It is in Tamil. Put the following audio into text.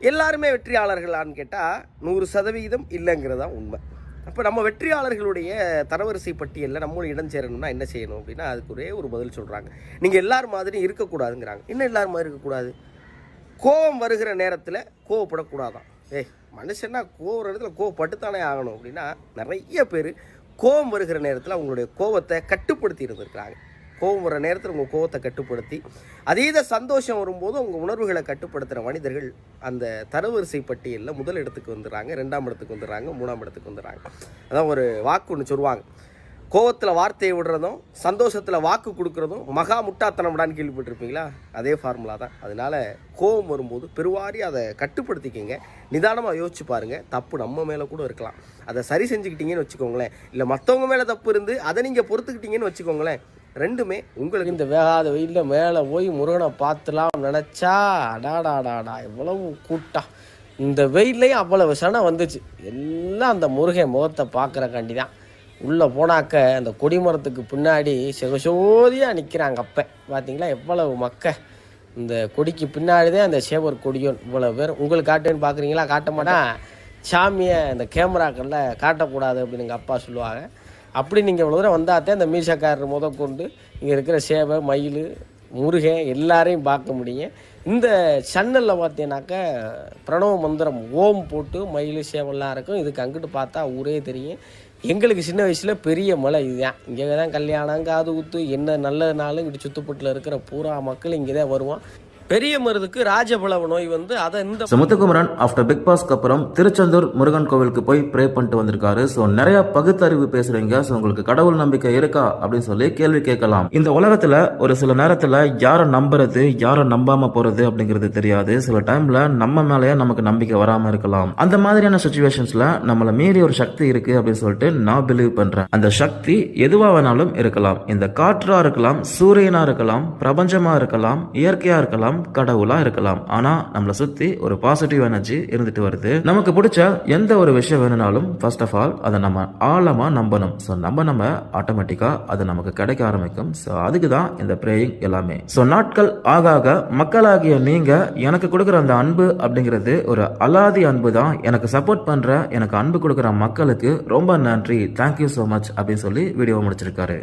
எல்லாருமே வெற்றியாளர்களான்னு கேட்டால் நூறு சதவீதம் இல்லைங்கிறது தான் உண்மை. அப்போ நம்ம வெற்றியாளர்களுடைய தரவரிசை பட்டியலில் நம்மளும் இடம் சேரணும்னா என்ன செய்யணும் அப்படின்னா அதுக்கு ஒரே ஒரு பதில் சொல்கிறாங்க நீங்கள் எல்லார் மாதிரியும் இருக்கக்கூடாதுங்கிறாங்க. இன்னும் எல்லார் மாதிரி இருக்கக்கூடாது. கோபம் வருகிற நேரத்தில் கோவப்படக்கூடாதான். ஏய் மனுஷன்னா கோவம் இடத்துல கோவப்பட்டுத்தானே ஆகணும் அப்படின்னா நிறைய பேர் கோபம் வருகிற நேரத்தில் அவங்களுடைய கோபத்தை கட்டுப்படுத்தி இருந்திருக்கிறாங்க. கோபம் வர நேரத்தில் உங்கள் கோவத்தை கட்டுப்படுத்தி அதீத சந்தோஷம் வரும்போது உங்கள் உணர்வுகளை கட்டுப்படுத்துகிற மனிதர்கள் அந்த தரவரிசை பட்டியலில் முதல் இடத்துக்கு வந்துடுறாங்க ரெண்டாம் இடத்துக்கு வந்துடுறாங்க மூணாம் இடத்துக்கு வந்துடுறாங்க. அதான் ஒரு வாக்கு ஒன்று சொல்லுவாங்க. கோவத்தில் வார்த்தையை விடுறதும் சந்தோஷத்தில் வாக்கு கொடுக்குறதும் மகா முட்டாத்தனம்டான்னு கேள்விப்பட்டிருப்பீங்களா? அதே ஃபார்முலா தான். அதனால கோவம் வரும்போது பெருவாரி அதை கட்டுப்படுத்திக்கிங்க. நிதானமாக யோசிச்சு பாருங்கள் தப்பு நம்ம மேலே கூட இருக்கலாம். அதை சரி செஞ்சுக்கிட்டீங்கன்னு வச்சுக்கோங்களேன். இல்லை மற்றவங்க மேலே தப்பு இருந்து அதை நீங்கள் பொறுத்துக்கிட்டீங்கன்னு வச்சுக்கோங்களேன். ரெண்டுமே உங்களுக்கு இந்த வேகாத வெயிலில் மேலே போய் முருகனை பார்த்துலாம் நினச்சா அடாடாடாடா எவ்வளவு கூட்டம் இந்த வெயில்லையும் அவ்வளவு சனம் வந்துச்சு. எல்லாம் அந்த முருகன் முகத்தை பார்க்குறக்காண்டி தான் உள்ளே போனாக்க அந்த கொடிமரத்துக்கு பின்னாடி சிவசோதியாக நிற்கிறாங்க அப்போ. பார்த்தீங்களா எவ்வளவு மக்க. இந்த கொடிக்கு பின்னாடி தான் அந்த சேவர் கொடியோன். இவ்வளோ பேர். உங்களுக்கு காட்டுன்னு பார்க்குறீங்களா காட்ட மாட்டேன் சாமியை இந்த கேமராக்களில் காட்டக்கூடாது அப்படின்னு எங்கள் அப்பா சொல்லுவாங்க. அப்படி நீங்கள் இவ்வளோ தூரம் வந்தாத்தே அந்த மீசக்காரர் முதற்கொண்டு இங்கே இருக்கிற சேவை மயில் முருகன் எல்லாரையும் பார்க்க முடியும் இந்த சன்னலில் பார்த்தீங்கன்னாக்கா பிரணவ மந்திரம் ஓம் போட்டு மயில் சேவெல்லாம் இருக்கும். இதுக்கு அங்கிட்டு பார்த்தா ஊரே தெரியும். எங்களுக்கு சின்ன வயசில் பெரிய மலை இதுதான். இங்கே தான் கல்யாணம் காது குத்து என்ன நல்ல நாளும் இங்கிட்டு சுத்துப்பட்டில் இருக்கிற பூரா மக்கள் இங்கே தான் வருவோம் பெரிய மருதுக்கு ராஜபலவ நோய் வந்து அதை இந்த ஸோ ஆஃப்டர் பிக் பாஸ்க்கு அப்புறம் திருச்செந்தூர் முருகன் கோவிலுக்கு போய் ப்ரே பண்ணிட்டு வந்திருக்காரு. ஸோ நிறைய பகுத்தறிவு பேசுறீங்க. ஸோ உங்களுக்கு கடவுள் நம்பிக்கை இருக்கா? அப்படின்னு சொல்லி கேள்வி கேட்கலாம். இந்த உலகத்துல ஒரு சில நேரத்துல யாரை நம்புறது யாரை நம்பாம போறது அப்படிங்கிறது தெரியாது. சில டைம்ல நம்ம மேலேயே நமக்கு நம்பிக்கை வராம இருக்கலாம். அந்த மாதிரியான சுச்சுவேஷன்ஸ்ல நம்மள மீறி ஒரு சக்தி இருக்கு அப்படின்னு சொல்லிட்டு நான் பிலீவ் பண்றேன். அந்த சக்தி எதுவா வேணாலும் இருக்கலாம். இந்த காற்றா இருக்கலாம் சூரியனா இருக்கலாம் பிரபஞ்சமா இருக்கலாம் இயற்கையா இருக்கலாம் கடவுளா இருக்கலாம். ஆனா நம்மளை சுத்தி ஒரு பாசிட்டிவ் எனர்ஜி இருந்துட்டு வருது. நமக்கு பிடிச்ச எந்த ஒரு விஷயம் வேணும்னாலும் ஃபர்ஸ்ட் ஆஃப் ஆல் அதை நம்ம ஆழமா நம்பணும். ஸோ நம்ம நம்ம ஆட்டோமேட்டிக்கா அது நமக்கு கிடைக்க ஆரம்பிக்கும். ஸோ அதுக்கு தான் இந்த ப்ரேயிங் எல்லாமே. ஸோ நாட்கள் ஆக ஆக மக்களாகிய நீங்க எனக்கு கொடுக்குற அந்த அன்பு அப்படிங்கிறது ஒரு அலாதி அன்பு தான். எனக்கு சப்போர்ட் பண்ற எனக்கு அன்பு கொடுக்குற மக்களுக்கு ரொம்ப நன்றி. தேங்க்யூ ஸோ மச் அப்படின்னு சொல்லி வீடியோ முடிச்சிருக்காரு.